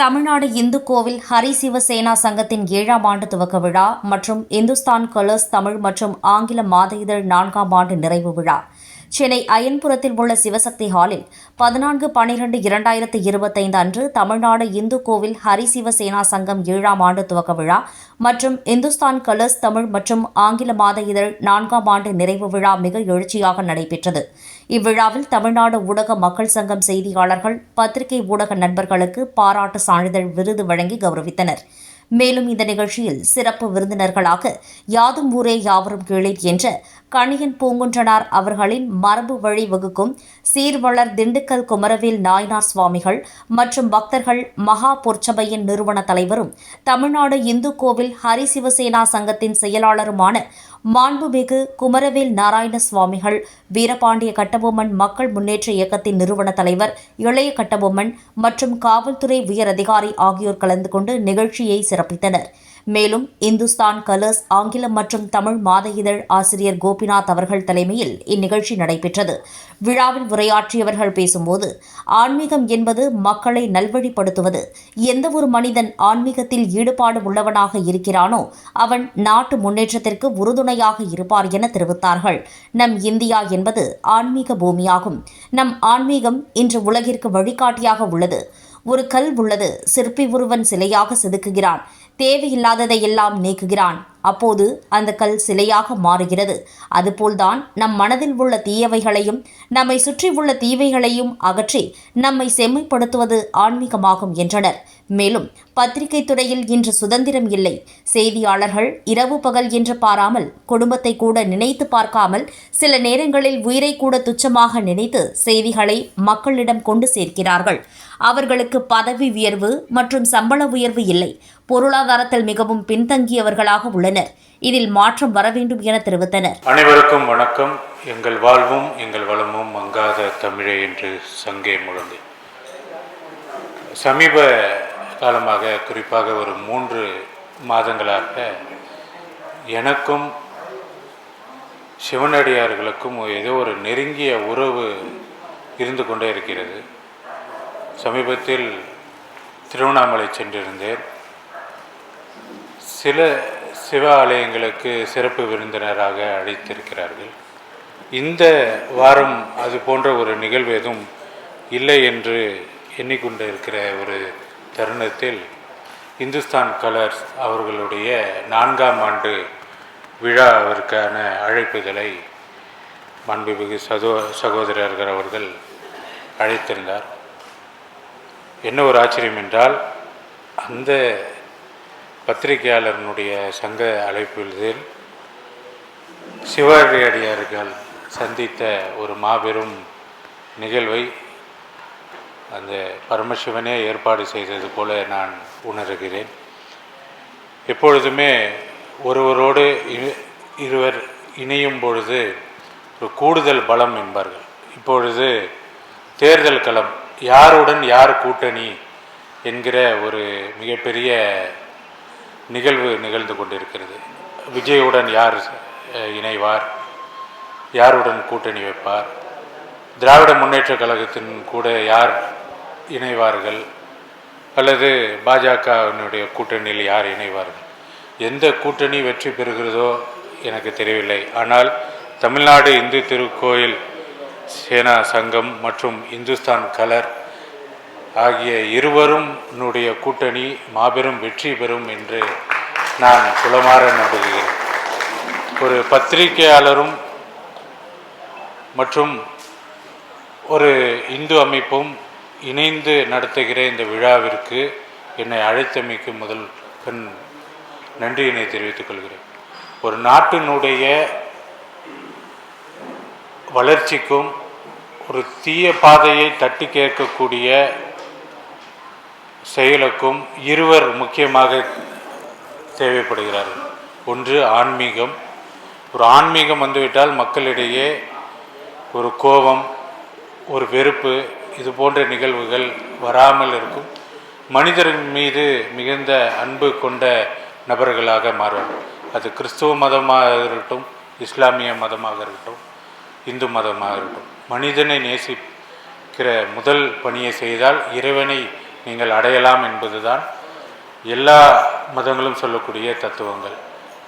தமிழ்நாடு இந்து கோவில் ஹரி சிவசேனா சங்கத்தின் ஏழாம் ஆண்டு துவக்க விழா மற்றும் இந்துஸ்தான் கலர்ஸ் தமிழ் மற்றும் ஆங்கில மாத இதழ் நான்காம் ஆண்டு நிறைவு விழா. சென்னை அயன்புரத்தில் உள்ள சிவசக்தி ஹாலில் பதினான்கு பனிரெண்டு இரண்டாயிரத்து இருபத்தைந்து அன்று தமிழ்நாடு இந்து கோவில் ஹரி சிவசேனா சங்கம் ஏழாம் ஆண்டு துவக்க விழா மற்றும் இந்துஸ்தான் கலர்ஸ் தமிழ் மற்றும் ஆங்கில மாத இதழ் நான்காம் ஆண்டு நிறைவு விழா மிக எழுச்சியாக நடைபெற்றது. இவ்விழாவில் தமிழ்நாடு ஊடக மக்கள் சங்கம் செய்தியாளர்கள் பத்திரிகை ஊடக நண்பர்களுக்கு பாராட்டு சான்றிதழ் விருது வழங்கி கௌரவித்தனர். மேலும் இந்த நிகழ்ச்சியில் சிறப்பு விருந்தினர்களாக யாதும் ஊரே யாவரும் கீழே என்ற கணியன் பூங்குன்றனார் அவர்களின் மரபு வழி வகுக்கும் சீர்வளர் திண்டுக்கல் குமரவேல் நாயனார் சுவாமிகள் மற்றும் பக்தர்கள் மகா பொற்சபையின் நிறுவன தலைவரும் தமிழ்நாடு இந்து கோவில் ஹரி சிவசேனா சங்கத்தின் செயலாளருமான மாண்புமிகு குமரவேல் நாராயண சுவாமிகள் வீரபாண்டிய கட்டபொம்மன் மக்கள் முன்னேற்ற இயக்கத்தின் நிறுவன தலைவர் இளைய கட்டபொம்மன் மற்றும் காவல்துறை உயர் அதிகாரி ஆகியோர் கலந்து கொண்டு நிகழ்ச்சியை சிறப்பித்தனர். மேலும் இந்துஸ்தான் கலர்ஸ் ஆங்கிலம் மற்றும் தமிழ் மாத இதழ் ஆசிரியர் கோபி கோபிநாத் அவர்கள் தலைமையில் இந்நிகழ்ச்சி நடைபெற்றது. விழாவில் உரையாற்றியவர்கள் பேசும்போது ஆன்மீகம் என்பது மக்களை நல்வழிப்படுத்துவது. எந்தவொரு மனிதன் ஆன்மீகத்தில் ஈடுபாடு உள்ளவனாக இருக்கிறானோ அவன் நாட்டு முன்னேற்றத்திற்கு உறுதுணையாக இருப்பார் என தெரிவித்தார்கள். நம் இந்தியா என்பது ஆன்மீக பூமியாகும். நம் ஆன்மீகம் இன்று உலகிற்கு வழிகாட்டியாக உள்ளது. ஒரு கல் உள்ளது. சிற்பி ஒருவன் சிலையாக செதுக்குகிறான். தேவையில்லாததை எல்லாம் நீக்குகிறான். அப்போது அந்த கல் சிலையாக மாறுகிறது. அதுபோல்தான் நம் மனதில் உள்ள தீயவைகளையும் நம்மை சுற்றி உள்ள தீவைகளையும் அகற்றி நம்மை செம்மைப்படுத்துவது ஆன்மீகமாகும் என்றனர். மேலும் பத்திரிகை துறையில் இன்று சுதந்திரம் இல்லை. செய்தியாளர்கள் இரவு பகல் என்று பாராமல் குடும்பத்தை கூட நினைத்து பார்க்காமல் சில நேரங்களில் உயிரை கூட துச்சமாக நினைத்து செய்திகளை மக்களிடம் கொண்டு சேர்க்கிறார்கள். அவர்களுக்கு பதவி உயர்வு மற்றும் சம்பள உயர்வு இல்லை. பொருளாதாரத்தில் மிகவும் பின்தங்கியவர்களாக உள்ளனர். இதில் மாற்றம் வர வேண்டும் என தெரிவித்தனர். அனைவருக்கும் வணக்கம். எங்கள் வாழ்வும் எங்கள் வளமும் மங்காத தமிழே என்று சங்கே முழங்கு. சமீப காலமாக குறிப்பாக ஒரு மூன்று மாதங்களாக எனக்கும் சிவனடியார்களுக்கும் ஏதோ ஒரு நெருங்கிய உறவு இருந்து கொண்டே இருக்கிறது. சமீபத்தில் திருவண்ணாமலை சென்றிருந்தேன். சில சிவ ஆலயங்களுக்கு சிறப்பு விருந்தினராக அழைத்திருக்கிறார்கள். இந்த வாரம் அது போன்ற ஒரு நிகழ்வு எதுவும் இல்லை என்று எண்ணிக்கொண்டு இருக்கிற ஒரு தருணத்தில் இந்துஸ்தான் கலர்ஸ் அவர்களுடைய நான்காம் ஆண்டு விழாவிற்கான அழைப்புதலை மாண்புமிகு சகோ சகோதரர்கள் அவர்கள் அழைத்திருந்தார் என்ன ஒரு ஆச்சரியம் என்றால் அந்த பத்திரிகையாளர்களுடைய சங்க அழைப்பில் சிவாடியார்கள் சந்தித்த ஒரு மாபெரும் நிகழ்வை அந்த பரமசிவனே ஏற்பாடு செய்தது போல நான் உணர்கிறேன். எப்பொழுதுமே ஒருவரோடு இ- இருவர் இணையும் பொழுது ஒரு கூடுதல் பலம் என்பார்கள். இப்பொழுது தேர்தல் களம் யாருடன் யார் கூட்டணி என்கிற ஒரு மிகப்பெரிய நிகழ்வு நிகழ்ந்து கொண்டிருக்கிறது. விஜயுடன் யார் இணைவார்? யாருடன் கூட்டணி வைப்பார்? திராவிட முன்னேற்றக் கழகத்தின் கூட யார் இணைவார்கள்? அல்லது பாஜகவினுடைய கூட்டணியில் யார் இணைவார்கள்? எந்த கூட்டணி வெற்றி பெறுகிறதோ எனக்கு தெரியவில்லை. ஆனால் தமிழ்நாடு இந்து திருக்கோயில் சேனா சங்கம் மற்றும் இந்துஸ்தான் கலர் ஆகிய இருவரும் என்னுடைய கூட்டணி மாபெரும் வெற்றி பெறும் என்று நான் குலமாற நம்புகிறேன். ஒரு பத்திரிகையாளரும் மற்றும் ஒரு இந்து அமைப்பும் இணைந்து நடத்துகிற இந்த விழாவிற்கு என்னை அழைத்தமைக்கு முதல் பெண் நன்றியினை தெரிவித்துக் கொள்கிறேன். ஒரு நாட்டினுடைய வளர்ச்சிக்கும் ஒரு தீய பாதையை தட்டி கேட்கக்கூடிய செயலுக்கும் இருவர் முக்கியமாக தேவைப்படுகிறார்கள். ஒன்று ஆன்மீகம். ஒரு ஆன்மீகம் வந்துவிட்டால் மக்களிடையே ஒரு கோபம் ஒரு வெறுப்பு இது போன்ற நிகழ்வுகள் வராமல் இருக்கும். மனிதரின் மீது மிகுந்த அன்பு கொண்ட நபர்களாக மாறுவார்கள் அது கிறிஸ்துவ மதமாக இருக்கட்டும் இஸ்லாமிய மதமாக இருக்கட்டும் இந்து மதமாக இருக்கட்டும். மனிதனை நேசிக்கிற முதல் பணியை செய்தால் இறைவனை நீங்கள் அடையலாம் என்பதுதான் எல்லா மதங்களும் சொல்லக்கூடிய தத்துவங்கள்.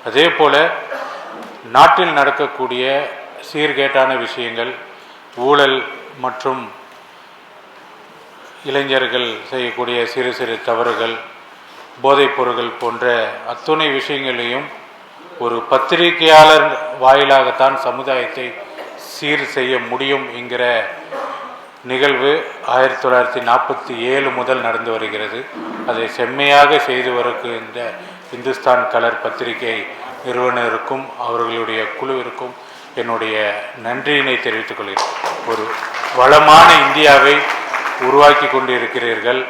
அதே போல் நாட்டில் நடக்கக்கூடிய சீர்கேட்டான விஷயங்கள் ஊழல் மற்றும் இளைஞர்கள் செய்யக்கூடிய சிறு சிறு தவறுகள் போதைப் பொருட்கள் போன்ற அத்துணை விஷயங்களையும் ஒரு பத்திரிகையாளர் வாயிலாகத்தான் சமுதாயத்தை சீர் செய்ய முடியும் என்கிற நிகழ்வு ஆயிரத்தி தொள்ளாயிரத்தி நாற்பத்தி ஏழு முதல் நடந்து வருகிறது. அதை செம்மையாக செய்து வருகின்ற இந்துஸ்தான் கலர் பத்திரிகை நிறுவனருக்கும் அவர்களுடைய குழுவிற்கும் என்னுடைய நன்றியினை தெரிவித்துக் கொள்கிறேன். ஒரு வளமான இந்தியாவை உருவாக்கி கொண்டிருக்கிறீர்கள்.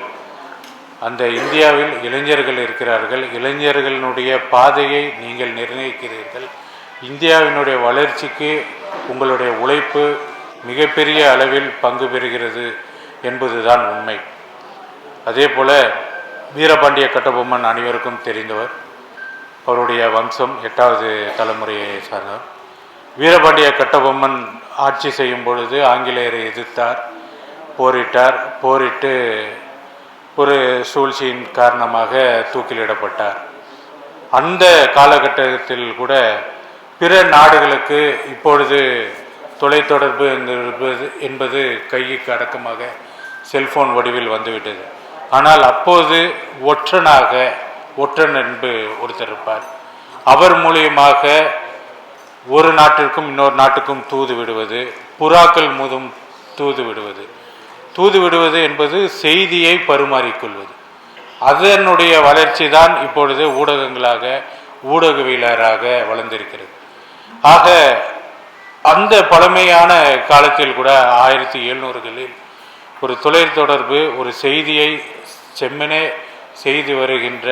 அந்த இந்தியாவில் இளைஞர்கள் இருக்கிறார்கள். இளைஞர்களினுடைய பாதையை நீங்கள் நிர்ணயிக்கிறீர்கள். இந்தியாவினுடைய வளர்ச்சிக்கு உங்களுடைய உழைப்பு மிகப்பெரிய அளவில் பங்கு பெறுகிறது என்பதுதான் உண்மை. அதே போல் வீரபாண்டிய கட்டபொம்மன் அனைவருக்கும் தெரிந்தவர். அவருடைய வம்சம் எட்டாவது தலைமுறையை சார்ந்தவர். வீரபாண்டிய கட்டபொம்மன் ஆட்சி செய்யும் பொழுது ஆங்கிலேயரை எதிர்த்தார். போரிட்டார் போரிட்டு ஒரு சூழ்ச்சியின் காரணமாக தூக்கிலிடப்பட்டார். அந்த காலகட்டத்தில் கூட பிற நாடுகளுக்கு இப்பொழுது தொலைத்தொடர்பு என்பது என்பது கைக்கு அடக்கமாக செல்போன் வடிவில் வந்துவிட்டது. ஆனால் அப்போது ஒற்றனாக ஒற்றன் என்று ஒருத்தர் இருப்பார். அவர் மூலியமாக ஒரு நாட்டிற்கும் இன்னொரு நாட்டுக்கும் தூது விடுவது புறாக்கள் மூதும் தூது விடுவது தூது விடுவது என்பது செய்தியை பரிமாறிக்கொள்வது அதனுடைய வளர்ச்சி தான் இப்பொழுது ஊடகங்களாக ஊடகவியலராக வளர்ந்திருக்கிறது. ஆக அந்த பழமையான காலத்தில் கூட ஆயிரத்தி எழுநூறுகளில் ஒரு தொலைத்தொடர்பு ஒரு செய்தியை செம்மனே செய்து வருகின்ற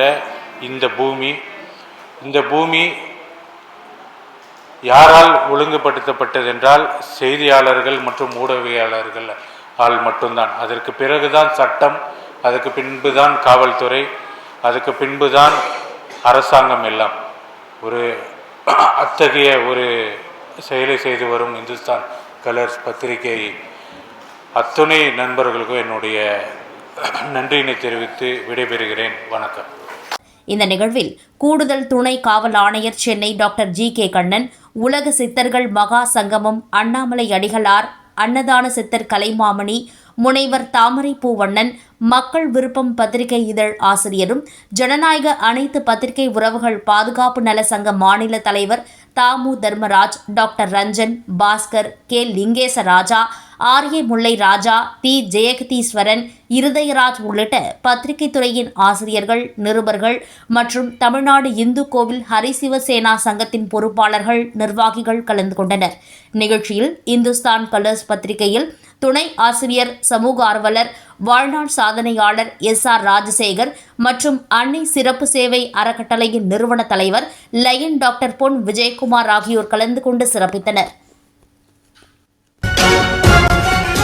இந்த பூமி இந்த பூமி யாரால் ஒழுங்குபடுத்தப்பட்டதென்றால் செய்தியாளர்கள் மற்றும் ஊடகவியலாளர்கள் ஆள் மட்டும்தான். அதற்கு பிறகுதான் சட்டம் அதுக்கு பின்புதான் காவல்துறை அதுக்கு பின்புதான் அரசாங்கம் எல்லாம். ஒரு அத்தகைய ஒரு செயலை செய்து வரும் இந்துஸ்தான் கலர்ஸ் பத்திரிகை அத்துணை நண்பர்களுக்கும் என்னுடைய நன்றியினை தெரிவித்து விடைபெறுகிறேன். வணக்கம். இந்த நிகழ்வில் கூடுதல் துணை காவல் ஆணையர் Chennai doctor G K Kannan உலக சித்தர்கள் மகா சங்கமம் அண்ணாமலை அடிகளார் அன்னதான சித்தர் கலைமாமணி முனைவர் தாமரை பூவண்ணன் மக்கள் விருப்பம் பத்திரிகை இதழ் ஆசிரியரும் ஜனநாயக அனைத்து பத்திரிகை உறவுகள் பாதுகாப்பு நல சங்க மாநில தலைவர் Thamu Dharmaraj doctor Ranjan Baskar K Lingesa Raja R Mullai Raja T Jayagadeeswaran Irudayaraj உள்ளிட்ட பத்திரிகை துறையின் ஆசிரியர்கள் நிருபர்கள் மற்றும் தமிழ்நாடு இந்து கோவில் ஹரிசிவசேனா சங்கத்தின் பொறுப்பாளர்கள் நிர்வாகிகள் கலந்து கொண்டனர். நிகழ்ச்சியில் இந்துஸ்தான் கலர்ஸ் பத்திரிகையில் துணை ஆசிரியர் சமூக ஆர்வலர் வாழ்நாள் சாதனையாளர் எஸ். ஆர். ராஜசேகர் மற்றும் அன்னை சிறப்பு சேவை அறக்கட்டளையின் நிறுவன தலைவர் லயன் டாக்டர் பொன் விஜயகுமார் ஆகியோர் கலந்து கொண்டு சிறப்பித்தனர்.